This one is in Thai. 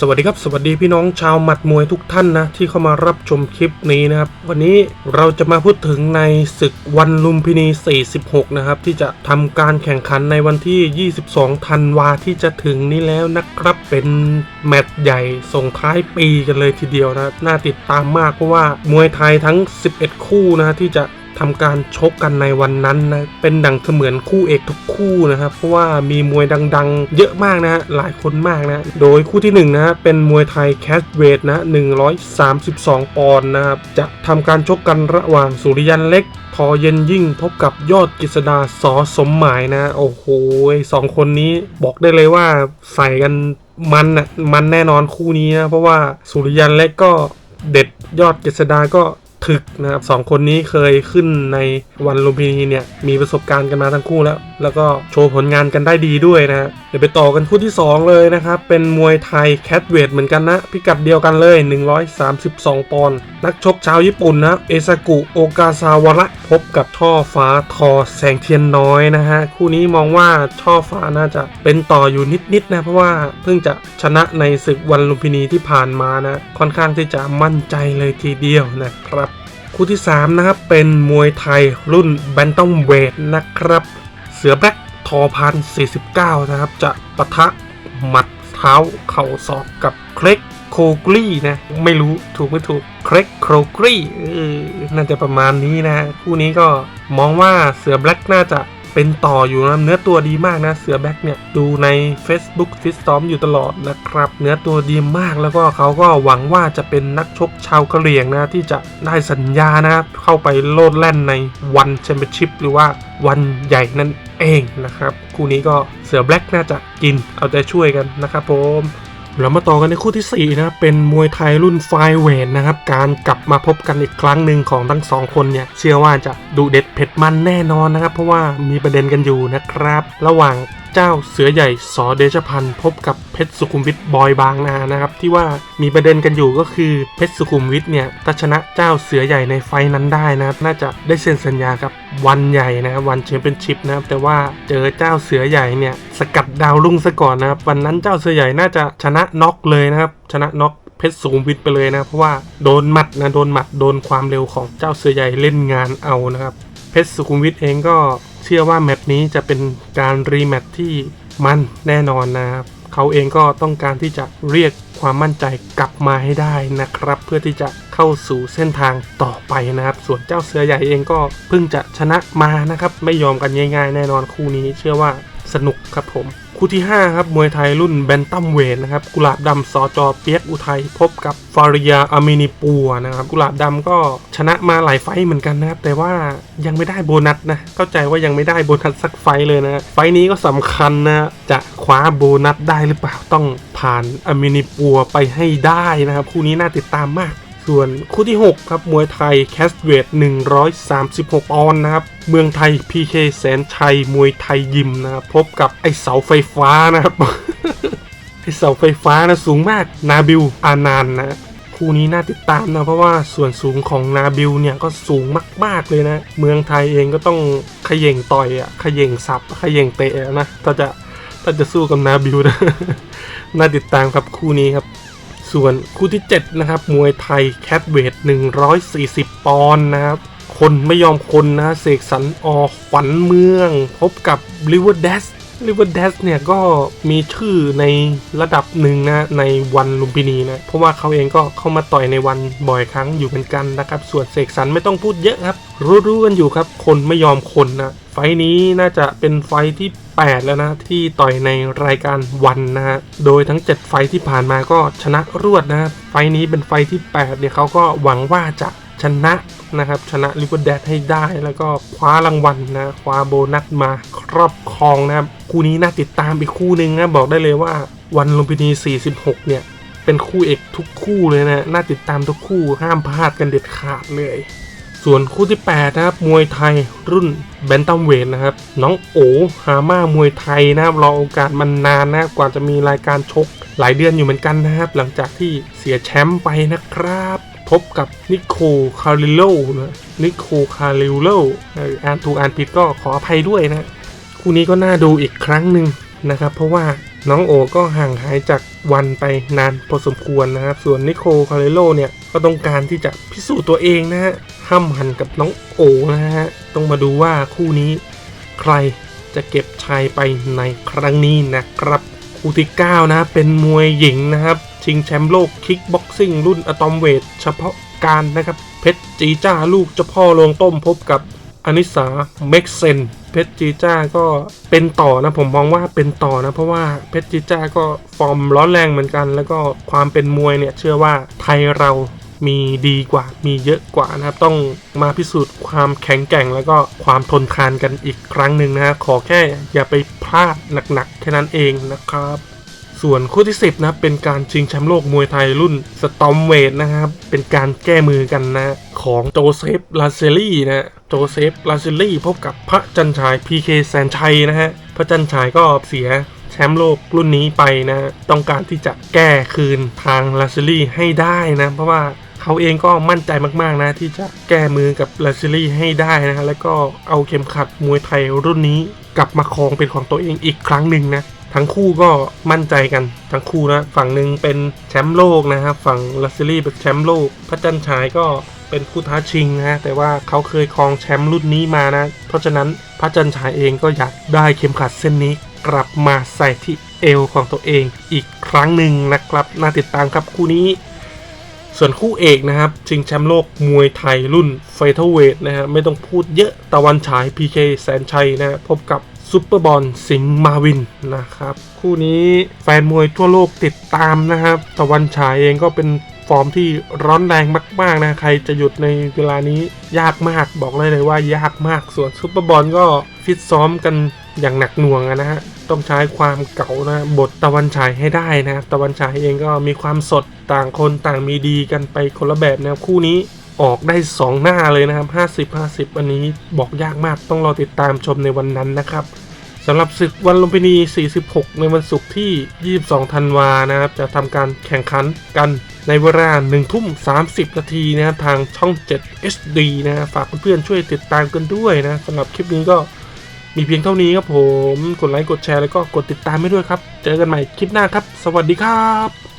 สวัสดีครับ สวัสดีพี่น้องชาวหมัดมวยทุกท่านนะ ที่เข้ามารับชมคลิปนี้นะครับ วันนี้เราจะมาพูดถึงในศึกวันลุมพินี 46 นะครับ ที่จะทำการแข่งขันในวันที่ 22 ธันวาที่จะถึงนี้แล้วนะครับ เป็นแมตช์ใหญ่ส่งท้ายปีกันเลยทีเดียวนะ น่าติดตามมากเพราะว่ามวยไทยทั้ง 11 คู่นะที่จะ ทำการชกกันในวันนั้นนะเป็นดังเสมือนคู่เอกทุกคู่นะครับเพราะว่ามีมวยดังๆ เยอะมากนะฮะหลายคนมากนะโดยคู่ที่1นงนะฮะเป็นมวยไทยแคสเวทนะ132 ปอนด์นะครับจะทำการชกกันระหว่างสุริยันเล็กพอเย็นยิ่งพบกับยอดกฤษดาสอสมหมายนะ โอ้โหสองคนนี้บอกได้เลยว่าใส่กันมันอะมันแน่นอนคู่นี้นะ เพราะว่าสุริยันเล็กก็เด็ดยอดกฤษดาก็ ถึกนะครับสองคนนี้เคยขึ้นในวันลุมพินีเนี่ยมีประสบการณ์กันมาทั้งคู่แล้ว แล้วก็โชว์ผลงานกันได้ดีด้วยนะเดี๋ยวไปต่อกันคู่ที่ 2 เลยนะครับเป็นมวยไทยแคทเวทเหมือนกันนะ พิกัดเดียวกันเลย 132 ปอนด์นักชกชาวญี่ปุ่นนะเอซากุโอกาซาวระพบกับช่อฟ้าทอแสงเทียนน้อยนะฮะคู่นี้มองว่าช่อฟ้าน่าจะเป็นต่ออยู่นิดๆนะเพราะว่าเพิ่งจะชนะในศึกวันลุมพินีที่ผ่านมานะค่อนข้างที่จะมั่นใจเลยทีเดียวนะครับ คู่ที่ 3 นะครับ เป็นมวยไทยรุ่นแบนตัมเวทนะครับ เสือแบล็กทอพัน49นะครับ จะปะทะหมัดเท้าเข่าศอกกับเคล็กโคกรีนะ ไม่รู้ถูกไม่ถูกเคล็กโคกรีน่าจะประมาณนี้นะ คู่นี้ก็มองว่าเสือแบล็กน่าจะ เป็นต่ออยู่นะเนื้อตัวดีมากนะเสือแบ็กเนี่ยดูใน Facebook ฟิตซ้อมอยู่ตลอดนะครับเนื้อตัวดีมากแล้วก็เขาก็หวังว่าจะเป็นนักชกชาวกะเหรี่ยงนะที่จะได้สัญญานะเข้าไปโลดแล่นในวันแชมเปี้ยนชิพหรือว่าวันใหญ่นั่นเองนะครับ คู่นี้ก็เสือแบล็กน่าจะกินเอาใจช่วยกันนะครับผม เรามาต่อกันในคู่ที่ 4 นะครับเป็นมวยไทยรุ่นไฟเวทนะครับ การกลับมาพบกันอีกครั้งหนึ่งของทั้งสองคนเนี่ย เชื่อว่าจะดูเด็ดเผ็ดมันแน่นอนนะครับ เพราะว่ามีประเด็นกันอยู่นะครับ ระหว่าง เจ้าเสือใหญ่สอเดชพันธ์พบกับเพชรสุขุมวิทบอยบางนานะครับที่ว่ามีประเด็นกันอยู่ก็คือเพชรสุขุมวิทเนี่ยถ้าชนะเจ้าเสือใหญ่ในไฟนั้นได้นะน่าจะได้เซ็นสัญญากับวันใหญ่นะครับวันแชมเปี้ยนชิพนะครับแต่ว่าเจอเจ้าเสือใหญ่เนี่ยสกัดดาวรุ่งซะก่อนนะครับวันนั้นเจ้าเสือใหญ่น่าจะชนะน็อกเลยนะครับชนะน็อกเพชรสุขุมวิทไปเลยนะเพราะว่าโดนหมัดนะโดนหมัดโดนความเร็วของเจ้าเสือใหญ่เล่นงานเอานะครับเพชรสุขุมวิทเองก็ เชื่อว่าแมตช์นี้จะเป็นการรีแมตช์ที่มันแน่นอนนะครับเขาเองก็ต้องการที่จะเรียกความมั่นใจกลับมาให้ได้นะครับ เพื่อที่จะเข้าสู่เส้นทางต่อไปนะครับ ส่วนเจ้าเสือใหญ่เองก็เพิ่งจะชนะมานะครับ ไม่ยอมกันง่ายๆ แน่นอนคู่นี้เชื่อว่าสนุกครับผม คู่ที่ 5 ครับ มวยไทยรุ่นแบนตัมเวทนะครับ กุหลาบดำสอจอเปียกอุทัยพบกับฟาริยาอามินิปัวนะครับ กุหลาบดำก็ชนะมาหลายไฟเหมือนกันนะครับ แต่ว่ายังไม่ได้โบนัสนะ เข้าใจว่ายังไม่ได้โบนัสสักไฟเลยนะ ไฟนี้ก็สำคัญนะ จะคว้าโบนัสได้หรือเปล่าต้องผ่านอามินิปัวไปให้ได้นะครับ คู่นี้น่าติดตามมาก ส่วนคู่ที่ 6 ครับ มวยไทยแคสเวท136 ออนนะครับ เมืองไทย PK แสนชัย มวยไทยยิมนะครับ พบกับไอเสาไฟฟ้านะครับ ไอเสาไฟฟ้านะสูงมาก นาบิล อานานนะคู่นี้น่าติดตามนะ เพราะว่าส่วนสูงของนาบิลเนี่ยก็สูงมาก ๆ เลยนะ เมืองไทยเองก็ต้องขย่งต่อยอะขย่งสับขย่งเตะนะถ้าจะถ้าจะสู้กับนาบิลนะ น่าติดตามครับคู่นี้ครับ ส่วนคู่ที่ 7 นะครับ มวยไทยแคทเวท140 ปอนด์นะครับ คนไม่ยอมคนนะเสกสรรออขวัญเมือง พบกับลิเวอร์เดส r i v e r d a s เนี่ยก็มีชื่อในระดับหนึ่งนะในวันลุมพินีนะ เพราะว่าเขาเองก็เข้ามาต่อยในวันบ่อยครั้งอยู่เหมือนกันนะครับ ส่วนเสกสรรไม่ต้องพูดเยอะครับ รู้ๆกันอยู่ครับ คนไม่ยอมคนนะ ไฟนี้น่าจะเป็นไฟที่ 8 แล้วนะ ที่ต่อยในรายการวันนะฮะโดยทั้ง 7 ไฟที่ผ่านมาก็ชนะรวดนะไฟนี้เป็นไฟท์ที่ 8 เนี่ยเขาก็หวังว่าจะ ชนะนะครับ ชนะลิเวอร์แดดให้ได้ แล้วก็คว้ารางวัลนะคว้าโบนัสมาครอบครองนะครับ คู่นี้น่าติดตามอีกคู่หนึ่งนะบอกได้เลยว่าวันลุมพินี 46 เนี่ย เป็นคู่เอกทุกคู่เลยนะ น่าติดตามทุกคู่ห้ามพลาดกันเด็ดขาดเลย ส่วนคู่ที่ 8 นะครับ มวยไทยรุ่นแบนตัมเวทนะครับ น้องโอฮาม่ามวยไทยนะครับรอโอกาสมันนานนะกว่าจะมีรายการชกหลายเดือนอยู่เหมือนกันนะครับ หลังจากที่เสียแชมป์ไปนะครับ พบกับนิโคคาริโลนะนิโคคาริโลอ่านถูกอ่านผิดก็ขออภัยด้วยนะคู่นี้ก็น่าดูอีกครั้งหนึ่งนะครับ เพราะว่าน้องโอก็ห่างหายจากวันไปนานพอสมควรนะครับ ส่วนนิโคคาเรโลเนี่ยก็ต้องการที่จะพิสูจน์ตัวเองนะฮะห้ำหันกับน้องโอนะฮะต้องมาดูว่าคู่นี้ใครจะเก็บชัยไปในครั้งนี้นะครับ คู่ที่ 9 นะเป็นมวยหญิงนะครับ ชิงแชมป์โลกคิกบ็อกซิ่งรุ่นอะตอมเวทเฉพาะการนะครับ เพชรจีจ้าลูกเจ้าพ่อโรงต้มพบกับอนิสาเม็กเซนเพชรจีจ้าก็เป็นต่อนะผมมองว่าเป็นต่อนะ เพราะว่าเพชรจีจ้าก็ฟอร์มร้อนแรงเหมือนกัน แล้วก็ความเป็นมวยเนี่ยเชื่อว่าไทยเรามีดีกว่ามีเยอะกว่านะครับ ต้องมาพิสูจน์ความแข็งแกร่ง แล้วก็ความทนทานกันอีกครั้งหนึ่งนะฮะขอแค่อย่าไปพลาดหนักๆแค่นั้นเองนะครับ ส่วนคู่ที่ 10 นะครับเป็นการชิงแชมป์โลกมวยไทยรุ่นสตอมเวทนะครับ เป็นการแก้มือกันนะ ของโจเซฟลาเซลี่นะโจเซฟลาเซลี่พบกับพระจันฉาย PK แสนชัยนะฮะ พระจันฉายก็เสียแชมป์โลกรุ่นนี้ไปนะ ต้องการที่จะแก้คืนทางลาเซลี่ให้ได้นะ เพราะว่าเขาเองก็มั่นใจมากๆนะที่จะแก้มือกับลาเซลี่ให้ได้นะฮะแล้วก็เอาเข็มขัดมวยไทยรุ่นนี้กลับมาครองเป็นของตัวเองอีกครั้งหนึ่งนะ ทั้งคู่ก็มั่นใจกันทั้งคู่นะ ฝั่งหนึ่งเป็นแชมป์โลกนะครับฝั่งลัสซิลี่เป็นแชมป์โลก พระจันทร์ฉายก็เป็นผู้ท้าชิงนะแต่ว่าเขาเคยครองแชมป์รุ่นนี้มานะ เพราะฉะนั้นพระจันทร์ฉายเองก็อยากได้เข็มขัดเส้นนี้กลับมาใส่ที่เอวของตัวเองอีกครั้งหนึ่งนะครับน่าติดตามครับคู่นี้ ส่วนคู่เอกนะครับชิงแชมป์โลกมวยไทยรุ่นเฟเธอร์เวทนะฮะไม่ต้องพูดเยอะตะวันฉาย PK แสนชัยนะพบกับ ซุปเปอร์บอลสิงห์มาวินนะครับ คู่นี้แฟนมวยทั่วโลกติดตามนะครับตะวันฉายเองก็เป็นฟอร์มที่ร้อนแรงมาก ๆ นะ ใครจะหยุดในเวลานี้ยากมากบอกเลยเลยว่ายากมากส่วนซุปเปอร์บอลก็ฟิตซ้อมกันอย่างหนักหน่วงนะฮะ ต้องใช้ความเก่านะ บทตะวันฉายให้ได้นะครับตะวันฉายเองก็มีความสดต่างคนต่างมีดีกันไปคนละแบบนะคู่นี้ ออกได้ 2 หน้าเลยนะครับ 50 50 อันนี้บอกยากมากต้องรอติดตามชมในวันนั้นนะครับสำหรับศึกวันลุมพินี 46 ในวันศุกร์ที่ 22 ธันวานะครับ จะทำการแข่งขันกันในเวลา1ทุ่ม 30 นาทีนะครับทางช่อง 7 HD นะฝากเพื่อนๆช่วยติดตามกันด้วยนะสำหรับคลิปนี้ก็มีเพียงเท่านี้ครับผม กดไลค์ กดแชร์ แล้วก็กดติดตามให้ด้วยครับ เจอกันใหม่คลิปหน้าครับ สวัสดีครับ